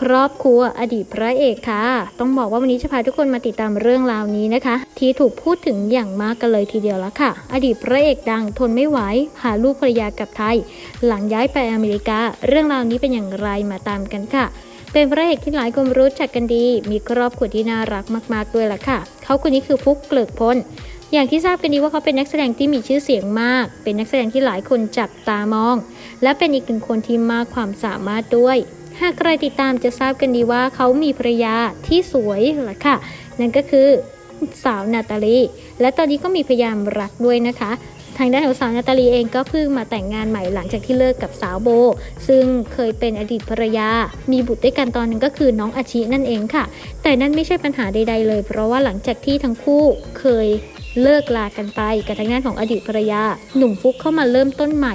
ครอบครัวอดีตพระเอกค่ะ ต้องบอกว่าวันนี้จะพาทุกคนมาติดตามเรื่องราวนี้นะคะ ที่ถูกพูดถึงอย่างมากกันเลยทีเดียวแล้วค่ะ อดีตพระเอกดังทนไม่ไหวพาลูกภรรยากลับไทย หลังย้ายไปอเมริกา เรื่องราวนี้เป็นอย่างไรมาตามกันค่ะเป็นพระเอกที่หลายคนรู้จักกันดี มีครอบครัวที่น่ารักมาก ๆ ด้วยล่ะค่ะ เขาคนนี้คือฟุกเกลิกพล อย่างที่ทราบกันดีว่าเขาเป็นนักแสดงที่มีชื่อเสียงมาก เป็นนักแสดงที่หลายคนจับตามอง และเป็นอีกหนึ่งคนที่มากความสามารถด้วย หากใครติดตามจะทราบกันดีว่าเขามีภรรยาที่สวยละค่ะ นั่นก็คือสาวนาตาลี และตอนนี้ก็มีพยายามรักด้วยนะคะ ทางด้านของสาวนาตาลีเองก็เพิ่งมาแต่งงานใหม่หลังจากที่เลิกกับสาวโบ ซึ่งเคยเป็นอดีตภรรยา มีบุตรด้วยกันตอนหนึงก็คือน้องอาชินั่นเองค่ะ แต่นั่นไม่ใช่ปัญหาใด ๆ เลย เพราะว่าหลังจากที่ทั้งคู่เคย เลิกลากันไปกับทางด้านของอดีตภรรยา หนุ่มฟุกเข้ามาเริ่มต้นใหม่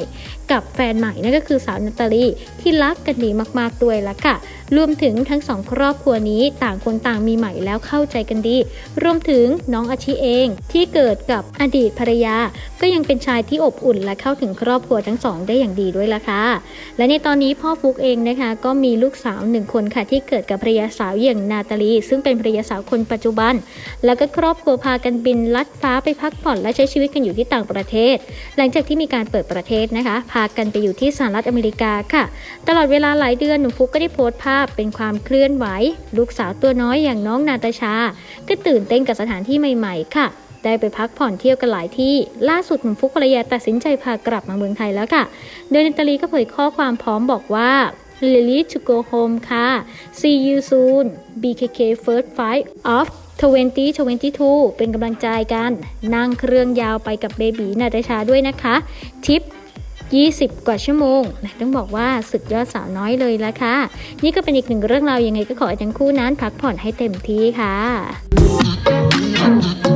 กับแฟนใหม่นั่นก็คือสาวนาตาลีที่รักกันดีมากๆด้วยละค่ะ รวมถึงทั้งสองครอบครัวนี้ต่างคนต่างมีใหม่แล้วเข้าใจกันดี รวมถึงน้องอาชิเองที่เกิดกับอดีตภรรยา ก็ยังเป็นชายที่อบอุ่นและเข้าถึงครอบครัวทั้งสองได้อย่างดีด้วยละค่ะ และในตอนนี้พ่อฟุกเองนะคะ ก็มีลูกสาวหนึ่งคนค่ะที่เกิดกับภรรยาสาวอย่างนาตาลี ซึ่งเป็นภรรยาสาวคนปัจจุบัน แล้วก็ครอบครัวพากันบินลัดฟ้าไปพักผ่อนและใช้ชีวิตกันอยู่ที่ต่างประเทศ หลังจากที่มีการเปิดประเทศนะคะ พากันไปอยู่ที่สหรัฐอเมริกาค่ะ ตลอดเวลาหลายเดือนหนุ่มฟุกก็ได้โพสต์ภาพเป็นความเคลื่อนไหว ลูกสาวตัวน้อยอย่างน้องนาตาชา ก็ตื่นเต้นกับสถานที่ใหม่ ๆ ค่ะได้ไปพักผ่อนเที่ยวกันหลายที่ ล่าสุดหนุ่มฟุกภรรยาตัดสินใจพากลับมาเมืองไทยแล้วค่ะ โดยนาตาลีก็เผยข้อความพร้อมบอกว่า Lily to go home ค่ะ see you soon BKK first fight of 2022 เป็นกำลังใจกัน นั่งเครื่องยาวไปกับเบบีนาตาชาด้วยนะคะ ทิป 20 กว่าชั่วโมงนะต้องบอกว่าสุดยอดสาวน้อยเลยละค่ะ นี่ก็เป็นอีกหนึ่งเรื่องราวยังไงก็ขอให้ทั้งคู่นั้นพักผ่อนให้เต็มที่ค่ะ